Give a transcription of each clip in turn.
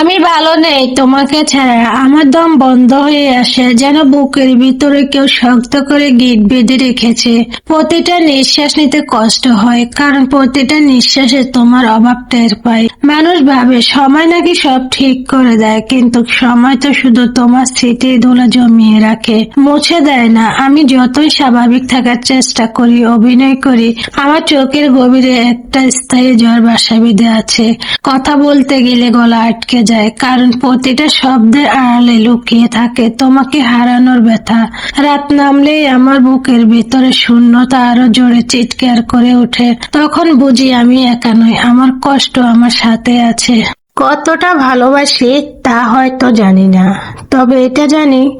আমি ভালো নেই, তোমাকে ছাড়া। আমার দম বন্ধ হয়ে আসে, যেন বুকের ভিতরে কেউ শক্ত করে গিট বেঁধে রেখেছে। প্রতিটা নিঃশ্বাস নিতে কষ্ট হয়, কারণ প্রতিটা নিঃশ্বাসে তোমার অভাব টের পাই মানুষ ভাবে, সময় নাকি সব ঠিক করে দেয়, কিন্তু সময় তো শুধু তোমার স্মৃতির ধুলো জমিয়ে রাখে, মুছে দেয় না। আমি যতই স্বাভাবিক থাকার চেষ্টা করি, অভিনয় করি, আমার চোখের গভীরে একটা স্থায়ী জ্বর বাসা বেঁধে আছে। কথা বলতে গেলে গলা আটকে যায়, কারণ প্রতিটা শব্দের আড়ালে লুকিয়ে থাকে তোমাকে হারানোর ব্যথা। রাত নামলেই আমার বুকের ভেতরে শূন্যতা আরও জোরে চিৎকার করে ওঠে। তখন বুঝি আমি একা নই, আমার কষ্ট আমার সাথে আছে। কতটা ভালোবাসি তা হয়তো জানি না। তবে এটা জানি,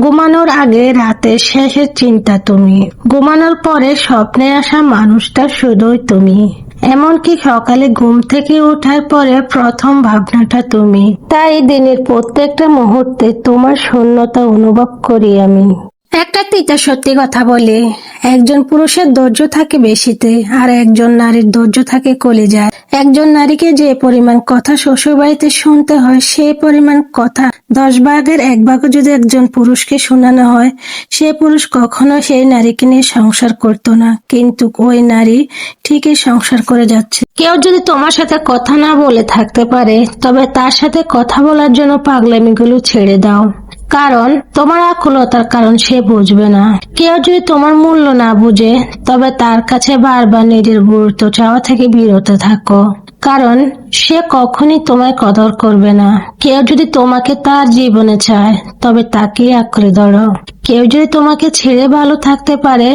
ঘুমানোর আগে রাতের শেষের চিন্তা তুমি। ঘুমানোর পরে স্বপ্নে আসা মানুষটা শুধুই তুমি। এমনকি সকালে ঘুম থেকে ওঠার পরে প্রথম ভাবনাটা তুমি। তাই দিনের প্রত্যেকটা মুহূর্তে তোমার শূন্যতা অনুভব করি আমি। একটা তিতা সত্যি কথা বলে। একজন পুরুষের ধৈর্য থাকে বেশিতে, আর একজন নারীর ধৈর্য থাকে কলিজায়। একজন নারীকে যে পরিমাণ কথা শ্বশুর বাড়িতে শুনতে হয়, সে পরিমাণ কথা দশ ভাগের এক ভাগও যদি একজন পুরুষকে শোনানো হয়, সে পুরুষ কখনো সেই নারীকে নিয়ে সংসার করতো না। কিন্তু ওই নারী ঠিকই সংসার করে যাচ্ছে। কেউ যদি তোমার সাথে কথা না বলে থাকতে পারে, তবে তার সাথে কথা বলার জন্য পাগলামিগুলো ছেড়ে দাও। কারণ তোমার আকুলতার কারণ সে বুঝবে না। কেউ যদি তোমার মূল্য না বুঝে, তবে তার কাছে বারবার নিজের গুরুত্ব চাওয়া থেকে বিরত থাকো। কারণ সে কখনই তোমায় কদর করবে না। কেউ যদি তোমাকে তার জীবনে চায়, তবে তাকেই আঁকড়ে ধরো। কেউ যদি তোমাকে ছেড়ে ভালো থাকতে পারে,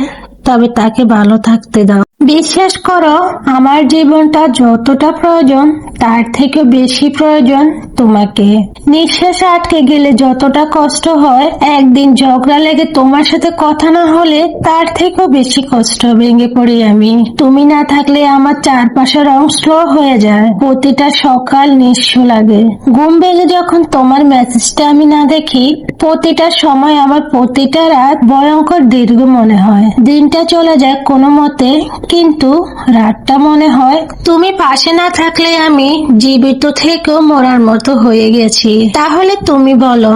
তবে তাকে ভালো থাকতে দাও। বিশ্বাস করো, আমার জীবনটা যতটা প্রয়োজন, তার থেকে বেশি প্রয়োজন তোমাকে। নিঃশ্বাস আটকে গেলে যতটা কষ্ট হয়, একদিন ঝগড়া লেগে তোমার সাথে কথা না হলে তার থেকেও বেশি কষ্ট ভেঙে পড়ি আমি। তুমি না থাকলে আমার চারপাশের রং স্লো হয়ে যায়, প্রতিটা সকাল নিঃস্ব লাগে। ঘুম ভেঙে যখন তোমার মেসেজটা আমি না দেখি, প্রতিটা সময় আমার প্রতিটা রাত ভয়ঙ্কর দীর্ঘ মনে হয়। দিনটা চলে যায় কোনো মতে কিন্তু রাতটা মনে হয় তুমি পাশে না থাকলে আমি জীবিত থেকেও মরার মতো হয়ে গেছি। তাহলে তুমি বলো,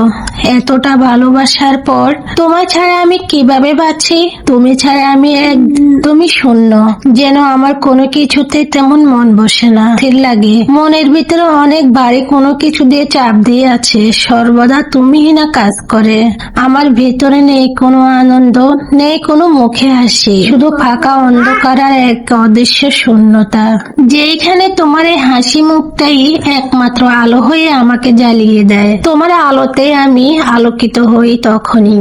এতটা ভালোবাসার পর তোমার ছাড়া আমি কীভাবে বাঁচি? তুমি ছাড়া আমি একদমই শূন্য, যেন আমার কোনো কিছুতে তেমন মন বসে না। স্থির লাগে, মনের ভিতরে অনেক বাড়ি কোনো কিছু দিয়ে চাপ দিয়ে আছে। সর্বদা তুমিই না কাজ করে। আমার ভেতরে নেই কোনো আনন্দ, নেই কোনো মুখে হাসি। শুধু ফাঁকা অন্ধকার আর এক অদৃশ্য শূন্যতা। যেখানে তোমার এই হাসি মুখটাই একমাত্র আলো হয়ে আমাকে জ্বালিয়ে দেয়। তোমার আলোতে আমি আলোকিত হই তখনই।